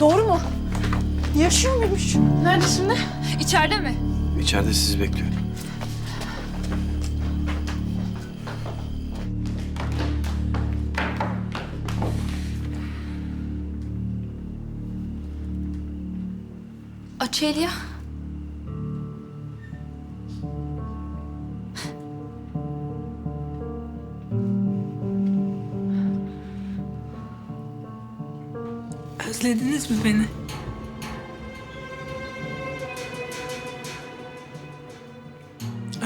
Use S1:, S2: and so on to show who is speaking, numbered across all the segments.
S1: Doğru mu? Yaşıyor muymuş?
S2: Nerede şimdi? İçeride mi?
S3: İçeride sizi bekliyor.
S2: Aç
S4: Özlediniz mi beni?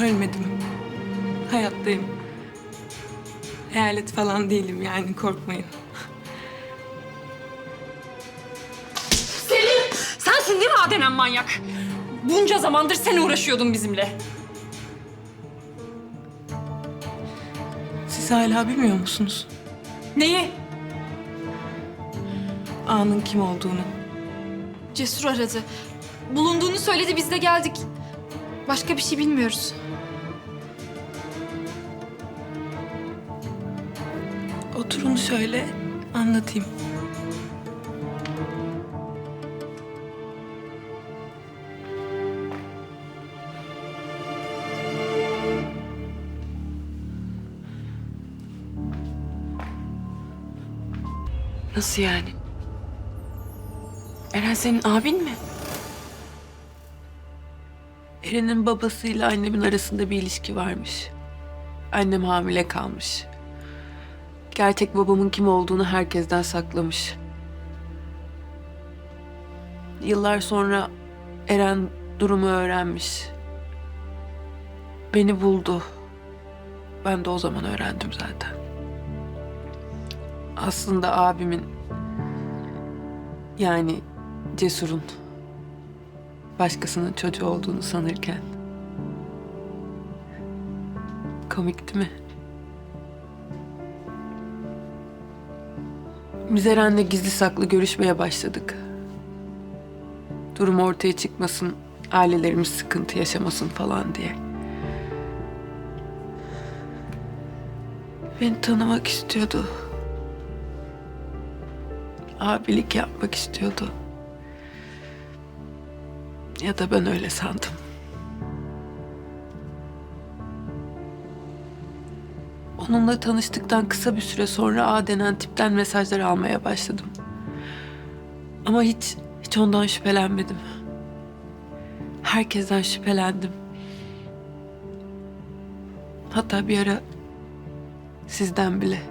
S4: Ölmedim. Hayattayım. Hayalet falan değilim yani korkmayın.
S5: Sensin değil mi ha denen manyak? Bunca zamandır sen uğraşıyordun bizimle.
S4: Siz hala bilmiyor musunuz?
S5: Neyi?
S4: A'nın kim olduğunu.
S2: Cesur aradı. Bulunduğunu söyledi biz de geldik. Başka bir şey bilmiyoruz.
S4: Oturun şöyle anlatayım.
S6: Nasıl yani? Eren senin abin mi?
S4: Eren'in babasıyla annemin arasında bir ilişki varmış. Annem hamile kalmış. Gerçek babamın kim olduğunu herkesten saklamış. Yıllar sonra Eren durumu öğrenmiş. Beni buldu. Ben de o zaman öğrendim zaten. Aslında abimin yani Cesur'un başkasının çocuğu olduğunu sanırken. Komik değil mi? Biz Eren'le gizli saklı görüşmeye başladık. Durum ortaya çıkmasın, ailelerimiz sıkıntı yaşamasın falan diye. Beni tanımak istiyordu. Abilik yapmak istiyordu. Ya da ben öyle sandım. Onunla tanıştıktan kısa bir süre sonra A denen tipten mesajlar almaya başladım. Ama hiç, hiç ondan şüphelenmedim. Herkesten şüphelendim. Hatta bir ara sizden bile.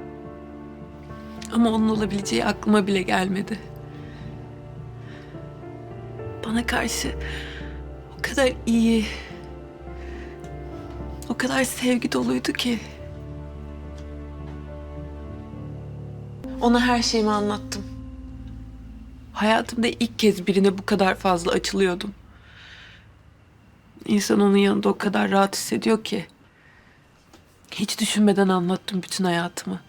S4: Ama onun olabileceği aklıma bile gelmedi. Bana karşı o kadar iyi, o kadar sevgi doluydu ki. Ona her şeyimi anlattım. Hayatımda ilk kez birine bu kadar fazla açılıyordum. İnsan onun yanında o kadar rahat hissediyor ki. Hiç düşünmeden anlattım bütün hayatımı.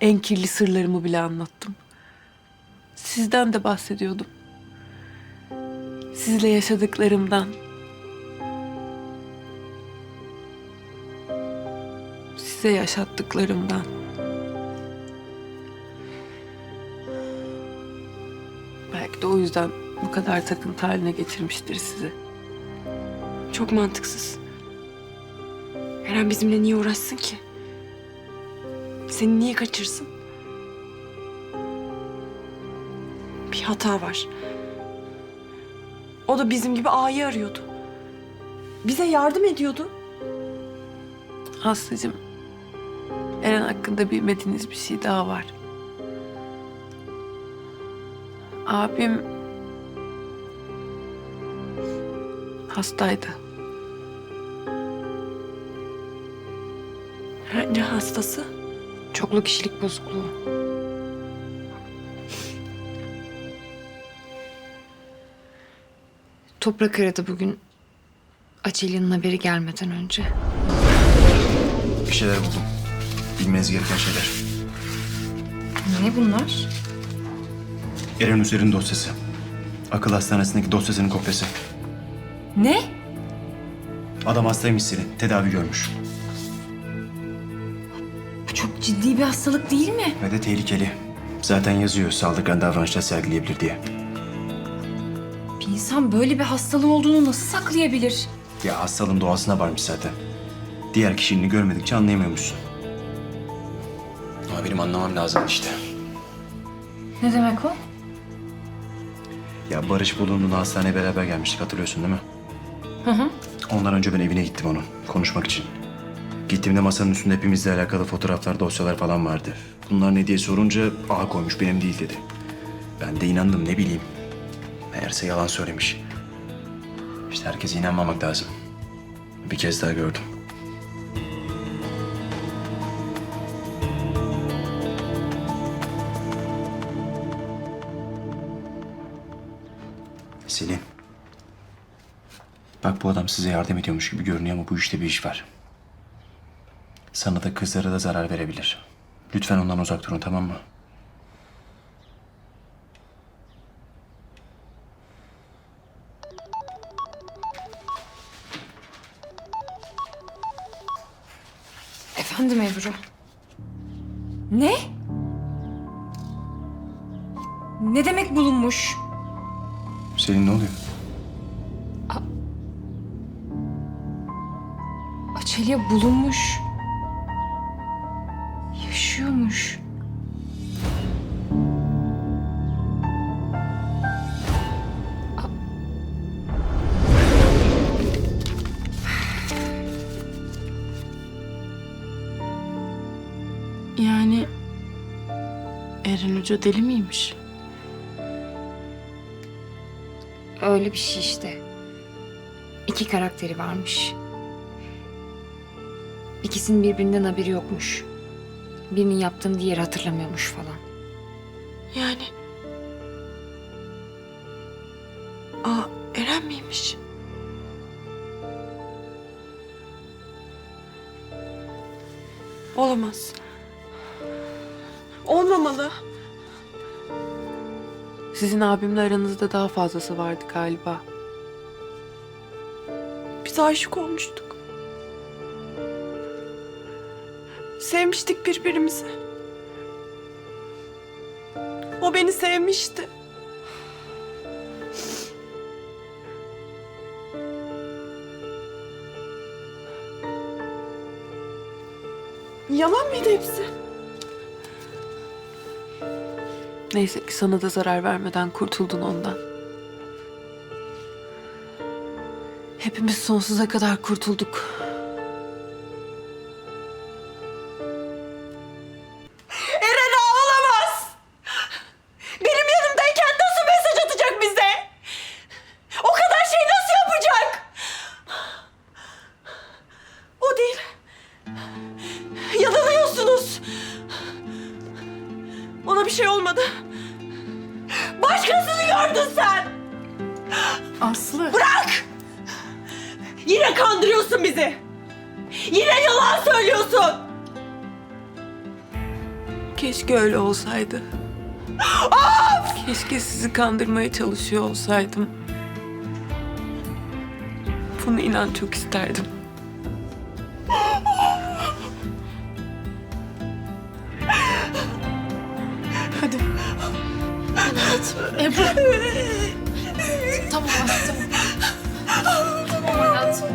S4: En kirli sırlarımı bile anlattım. Sizden de bahsediyordum. Sizle yaşadıklarımdan. Size yaşattıklarımdan. Belki de o yüzden bu kadar takıntı haline getirmiştir sizi.
S6: Çok mantıksız. Eren bizimle niye uğraşsın ki? Seni niye kaçırsın? Bir hata var. O da bizim gibi A'yı arıyordu. Bize yardım ediyordu.
S4: Aslıcığım, Eren hakkında bilmediğiniz bir şey daha var. Abim hastaydı.
S6: Ne hastası?
S5: Çoklu kişilik bozukluğu. Toprak aradı bugün. Açelya'nın haberi gelmeden önce.
S3: Bir şeyler buldum. Bilmeniz gereken şeyler.
S2: Ne bunlar?
S3: Eren Üzer'in dosyası. Akıl hastanesindeki dosyasının kopyası.
S5: Ne?
S3: Adam hastaymış senin. Tedavi görmüş.
S2: Bu çok ciddi bir hastalık değil mi?
S3: Ve de tehlikeli. Zaten yazıyor saldırgan davranışlar sergileyebilir diye.
S2: İnsan böyle bir hastalığı olduğunu nasıl saklayabilir?
S3: Ya hastalığın doğasına varmış zaten. Diğer kişiliğini görmedikçe anlayamıyormuşsun. Ama benim anlamam lazım işte.
S2: Ne demek o?
S3: Ya Barış bulunduğunda hastaneye beraber gelmiştik hatırlıyorsun değil mi?
S2: Hı hı.
S3: Ondan önce ben evine gittim onun konuşmak için. Gittiğimde masanın üstünde hepimizle alakalı fotoğraflar, dosyalar falan vardı. Bunlar ne diye sorunca A koymuş benim değil dedi. Ben de inandım ne bileyim. Meğerse yalan söylemiş. İşte herkese inanmamak lazım. Bir kez daha gördüm. Selin. Bak bu adam size yardım ediyormuş gibi görünüyor ama bu işte bir iş var. Sana da kızlara da zarar verebilir. Lütfen ondan uzak durun tamam mı?
S2: Efendim Ebru. Ne? Ne demek bulunmuş?
S3: Selin ne oluyor?
S2: Açelya bulunmuş.
S1: Eren Hoca deli miymiş?
S7: Öyle bir şey işte. İki karakteri varmış. İkisinin birbirinden haberi yokmuş. Birinin yaptığını diğeri hatırlamıyormuş falan.
S1: Yani... Aa Eren miymiş? Olamaz. Olmamalı.
S4: Sizin abimle aranızda daha fazlası vardı galiba.
S1: Biz aşık olmuştuk. Sevmiştik birbirimizi. O beni sevmişti. Yalan mıydı hepsi?
S4: Neyse ki sana da zarar vermeden kurtuldun ondan. Hepimiz sonsuza kadar kurtulduk.
S2: Aslı.
S1: Bırak! Yine kandırıyorsun bizi. Yine yalan söylüyorsun.
S4: Keşke öyle olsaydı. Keşke sizi kandırmaya çalışıyor olsaydım. Bunu inan çok isterdim.
S1: Hadi.
S2: Ebru. Tamam tamam. Tamam hayatım.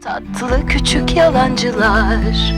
S8: Tatlı küçük yalancılar